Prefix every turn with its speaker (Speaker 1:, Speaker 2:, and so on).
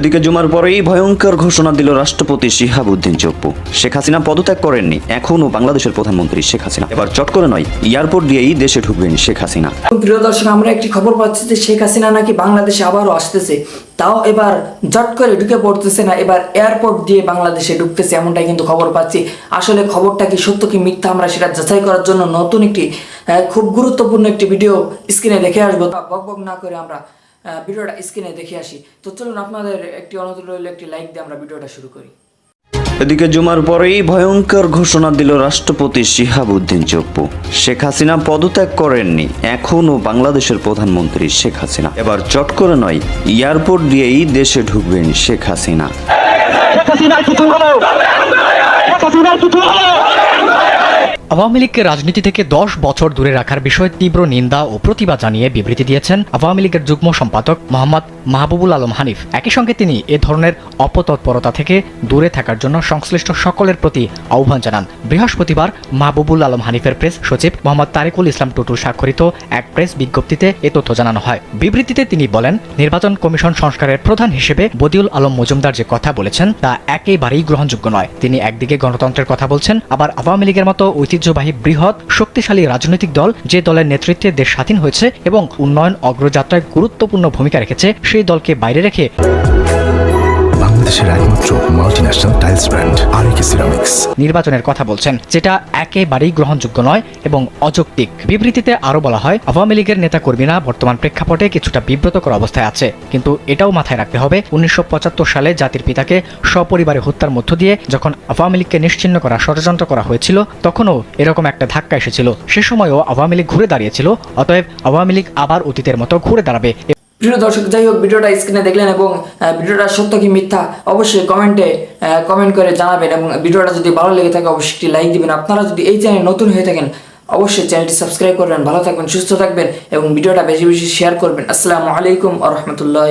Speaker 1: এদিকে জুমার পরেই ভয়ঙ্কর ঘোষণা দিল রাষ্ট্রপতি শিহাবুদ্দিন চপ্পু। শেখ হাসিনা পদত্যাগ করেননি, এখনও বাংলাদেশের প্রধানমন্ত্রী শেখ হাসিনা। এবার চট করে নয়, এয়ারপোর্ট দিয়েই দেশে ঢুকবেন শেখ হাসিনা।
Speaker 2: প্রিয় আমরা একটি খবর পাচ্ছি যে শেখ হাসিনা নাকি বাংলাদেশে আবারও আসতেছে। তাও এবার জট করে ঢুকে পড়তেছে না, এবার এয়ারপোর্ট দিয়ে বাংলাদেশে ঢুকতেছে এমনটাই কিন্তু খবর পাচ্ছি। আসলে খবরটা কি সত্য কি মিথ্যা আমরা সেটা যাচাই করার জন্য নতুন একটি খুব গুরুত্বপূর্ণ একটি ভিডিও স্ক্রিনে দেখে আসব। বক বক না করে আমরা ভিডিওটা স্ক্রিনে দেখে আসি। তো চলুন আপনাদের একটি অনুরোধ রইল একটি লাইক দিয়ে আমরা ভিডিওটা শুরু করি।
Speaker 1: এদিকে জুমার পরেই ভয়ঙ্কর ঘোষণা দিল রাষ্ট্রপতি শিহাবুদ্দিন চপ্পু। শেখ হাসিনা পদত্যাগ করেননি এখনও বাংলাদেশের প্রধানমন্ত্রী শেখ হাসিনা। এবার চট করে নয় এয়ারপোর্ট দিয়েই দেশে ঢুকবেন শেখ হাসিনা।
Speaker 3: আওয়ামী লীগকে রাজনীতি থেকে দশ বছর দূরে রাখার বিষয়ে তীব্র নিন্দা ও প্রতিবাদ জানিয়ে বিবৃতি দিয়েছেন আওয়ামী লীগের যুগ্ম সম্পাদক মোহাম্মদ মাহবুবুল আলম হানিফ। একই সঙ্গে তিনি এ ধরনের অপতৎপরতা থেকে দূরে থাকার জন্য সংশ্লিষ্ট সকলের প্রতি আহ্বান জানান। বৃহস্পতিবার মাহবুবুল আলম হানিফের প্রেস সচিব মোহাম্মদ তারিকুল ইসলাম টুটুর স্বাক্ষরিত এক প্রেস বিজ্ঞপ্তিতে এ তথ্য জানানো হয়। বিবৃতিতে তিনি বলেন, নির্বাচন কমিশন সংস্কারের প্রধান হিসেবে বদিউল আলম মজুমদার যে কথা বলেছেন তা একেবারেই গ্রহণযোগ্য নয়। তিনি একদিকে গণতন্ত্রের কথা বলছেন, আবার আওয়ামী লীগের মতো ঐতিহ্যবাহী বৃহৎ, শক্তিশালী রাজনৈতিক দল যে দলের নেতৃত্বে দেশ স্বাধীন হয়েছে এবং উন্নয়ন অগ্রযাত্রায় গুরুত্বপূর্ণ ভূমিকা রেখেছে, সেই দলকে বাইরে রেখে
Speaker 4: বাংলাদেশের একমাত্র multinational tiles brand RAK ceramics
Speaker 3: নির্বাচনের কথা বলছেন, যেটা একেবারেই গ্রহণযোগ্য নয় এবং অযৌক্তিক। বিবৃতিতে আরও বলা হয়, আওয়ামী লীগের নেতাকর্মীরা বর্তমান প্রেক্ষাপটে কিছুটা বিব্রতকর অবস্থায় আছে, কিন্তু এটাও মাথায় রাখতে হবে, উনিশশো পঁচাত্তর সালে জাতির পিতাকে সপরিবারে হত্যার মধ্য দিয়ে যখন আওয়ামী লীগকে নিশ্চিন্ন করা, ষড়যন্ত্র করা হয়েছিল, তখনও এরকম একটা ধাক্কা এসেছিল। সে সময়ও আওয়ামী লীগ ঘুরে দাঁড়িয়েছিল, অতএব আওয়ামী লীগ আবার অতীতের মতো ঘুরে দাঁড়াবে।
Speaker 2: প্রিয় দর্শক, যাই হোক, ভিডিওটা স্ক্রিনে দেখলেন এবং ভিডিওটা সত্য কি মিথ্যা, অবশ্যই কমেন্টে কমেন্ট করে জানাবেন এবং ভিডিওটা যদি ভালো লেগে থাকে, অবশ্যই একটি লাইক দিবেন। আপনারা যদি এই চ্যানেল নতুন হয়ে থাকেন, অবশ্যই চ্যানেলটি সাবস্ক্রাইব করবেন, ভালো থাকবেন, সুস্থ থাকবেন এবং ভিডিওটা বেশি বেশি শেয়ার করবেন। আসসালামু আলাইকুম আ রহমতুল্লাহ